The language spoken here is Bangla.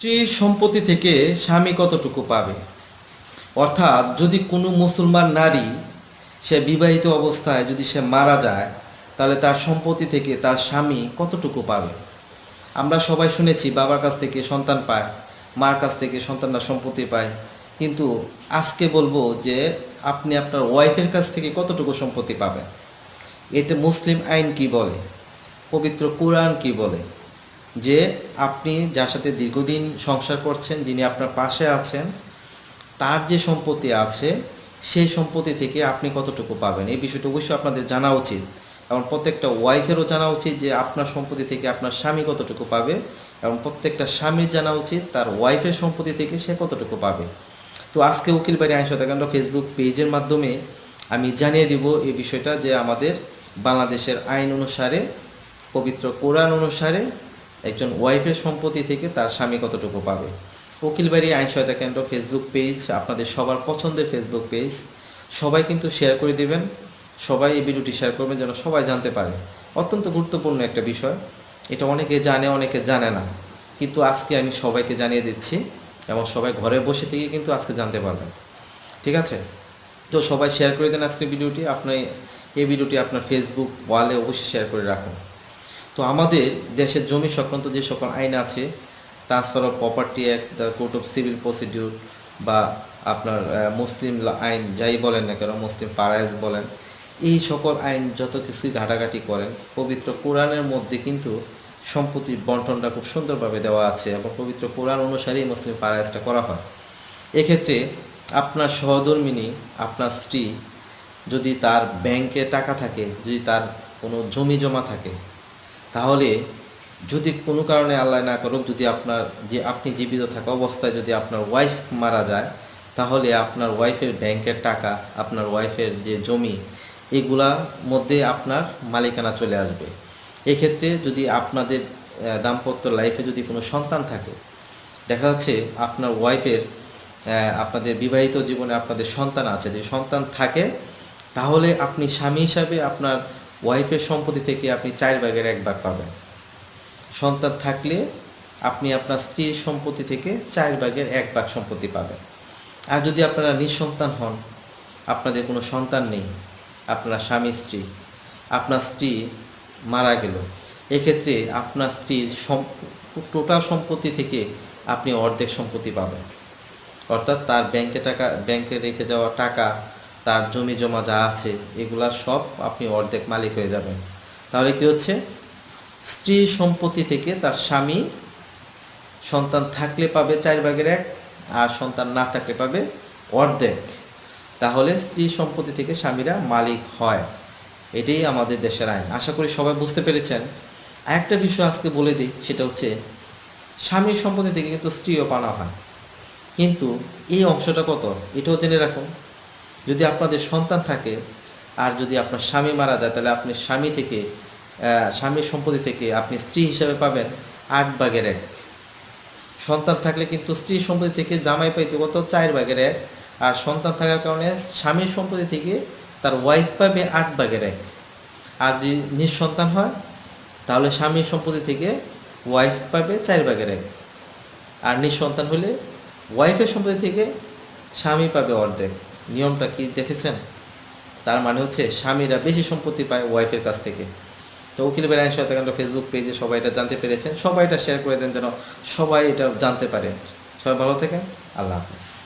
স্ত্রীর সম্পত্তি থেকে স্বামী কতটুকু পাবে? অর্থাৎ যদি কোনো মুসলমান নারী সে বিবাহিত অবস্থায় যদি সে মারা যায়, তাহলে তার সম্পত্তি থেকে তার স্বামী কতটুকু পাবে? আমরা সবাই শুনেছি বাবার কাছ থেকে সন্তান পায়, মার কাছ থেকে সন্তানরা সম্পত্তি পায়। কিন্তু আজকে বলব যে আপনি আপনার ওয়াইফের কাছ থেকে কতটুকু সম্পত্তি পাবেন? এটা মুসলিম আইন কি বলে? পবিত্র কোরআন কি বলে? যে আপনি যার সাথে দীর্ঘদিন সংসার করছেন, যিনি আপনার পাশে আছেন, তার যে সম্পত্তি আছে, সেই সম্পত্তি থেকে আপনি কতটুকু পাবেন? এই বিষয়টা অবশ্যই আপনাদের জানা উচিত। এবং প্রত্যেকটা ওয়াইফেরও জানা উচিত যে আপনার সম্পত্তি থেকে আপনার স্বামী কতটুকু পাবে। এবং প্রত্যেকটা স্বামীর জানা উচিত তার ওয়াইফের সম্পত্তি থেকে সে কতটুকু পাবে। তো আজকে উকিল বাড়ি আইন শতাকাণ্ড ফেসবুক পেজের মাধ্যমে আমি জানিয়ে দিব এই বিষয়টা যে আমাদের বাংলাদেশের আইন অনুসারে, পবিত্র কোরআন অনুসারে একজন ওয়াইফের সম্পত্তি থেকে তার স্বামী কতটুকু পাবে? উকিলবাড়ি আইন সহায়তা কেন্দ্র ফেসবুক পেজ আপনাদের সবার পছন্দের ফেসবুক পেজ সবাই কিন্তু শেয়ার করে দিবেন। সবাই এই ভিডিওটি শেয়ার করবেন যেন সবাই জানতে পারে। অত্যন্ত গুরুত্বপূর্ণ একটা বিষয়। এটা অনেকে জানে অনেকে জানে না। কিন্তু আজকে আমি সবাইকে জানিয়ে দিচ্ছি এবং সবাই ঘরে বসে থেকে কিন্তু আজকে জানতে পারবেন। ঠিক আছে? তো সবাই শেয়ার করে দেন আজকে ভিডিওটি। আপনি এই ভিডিওটি আপনার ফেসবুক ওয়ালে অবশ্যই শেয়ার করে রাখুন। তো আমাদের দেশের জমি সংক্রান্ত যে সকল আইন আছে transfer of property act the court of civil procedure বা আপনার মুসলিম আইন যাই বলেন না কেন, মুসলিম পারায়জ বলেন, এই সকল আইন যত কিছুই ঘাটাঘাটি করেন, পবিত্র কোরআনের মধ্যে কিন্তু সম্পত্তির বন্টনটা খুব সুন্দরভাবে দেওয়া আছে এবং পবিত্র কোরআন অনুসারেই মুসলিম পারায়জটা করা হয়। এক্ষেত্রে আপনার সহধর্মিনী, আপনার স্ত্রী যদি তার ব্যাংকে টাকা থাকে, যদি তার কোনো জমি জমা থাকে তাহলে যদি কোনো কারণে আল্লাহ না করুক, যদি আপনার, যে আপনি জীবিত থাকা অবস্থায় যদি আপনার ওয়াইফ মারা যায়, তাহলে আপনার ওয়াইফের ব্যাংকের টাকা, আপনার ওয়াইফের যে জমি, এগুলার মধ্যে আপনার মালিকানা চলে আসবে। এক্ষেত্রে যদি আপনাদের দাম্পত্য লাইফে যদি কোনো সন্তান থাকে, দেখা যাচ্ছে আপনার ওয়াইফের আপনাদের বিবাহিত জীবনে আপনাদের সন্তান আছে। যদি সন্তান থাকে, তাহলে আপনি স্বামী হিসাবে আপনার ওয়াইফের সম্পত্তি থেকে আপনি চার ভাগের এক ভাগ পাবেন। সন্তান থাকলে আপনি আপনার স্ত্রীর সম্পত্তি থেকে চার ভাগের এক ভাগ সম্পত্তি পাবেন। আর যদি আপনারা নিঃসন্তান হন, আপনাদের কোনো সন্তান নেই, আপনার স্বামী, স্ত্রী, আপনার স্ত্রী মারা গেল, এক্ষেত্রে আপনার স্ত্রীর টোটাল সম্পত্তি থেকে আপনি অর্ধেক সম্পত্তি পাবেন। অর্থাৎ তার ব্যাংকে টাকা, ব্যাংকে রেখে যাওয়া টাকা তার জমি জমা যা আছে, এগুলা সব আপনি অর্ধেক মালিক হয়ে যাবেন। তাহলে কি হচ্ছে? স্ত্রীর সম্পত্তি থেকে তার স্বামী সন্তান থাকলে পাবে চার ভাগের এক, আর সন্তান না থাকলে পাবে অর্ধেক। তাহলে স্ত্রী সম্পত্তি থেকে স্বামীরা মালিক হয়। এটাই আমাদের দেশের আইন। আশা করি সবাই বুঝতে পেরেছেন। একটা বিষয় আজকে বলে দিই, সেটা হচ্ছে স্বামীর সম্পত্তি থেকে কিন্তু স্ত্রীও পানা হয়। কিন্তু এই অংশটা কত? এটাও জেনে রাখুন। যদি আপনাদের সন্তান থাকে আর যদি আপনার স্বামী মারা যায়, তাহলে আপনি স্বামী থেকে স্বামীর সম্পত্তি থেকে আপনি স্ত্রী হিসেবে পাবেন আট ভাগের এক। সন্তান থাকলে কিন্তু স্ত্রীর সম্পত্তি থেকে জামাই পাইতে কত? চার ভাগের এক। আর সন্তান থাকার কারণে স্বামীর সম্পত্তি থেকে তার ওয়াইফ পাবে আট ভাগের এক। আর যদি নিঃসন্তান হয়, তাহলে স্বামীর সম্পত্তি থেকে ওয়াইফ পাবে চার ভাগের এক। আর নিঃসন্তান হলে ওয়াইফের সম্পত্তি থেকে স্বামী পাবে অর্ধেক। নিয়মটা কি দেখেছেন? তার মানে হচ্ছে স্বামীরা বেশি সম্পত্তি পায় ওয়াইফের কাছ থেকে। তো উকিল বেলায় সহায়তা ফেসবুক পেজে সবাই এটা জানতে পেরেছেন। সবাই এটা শেয়ার করে দেন যেন সবাই এটা জানতে পারে। সবাই ভালো থাকেন। আল্লাহ হাফিজ।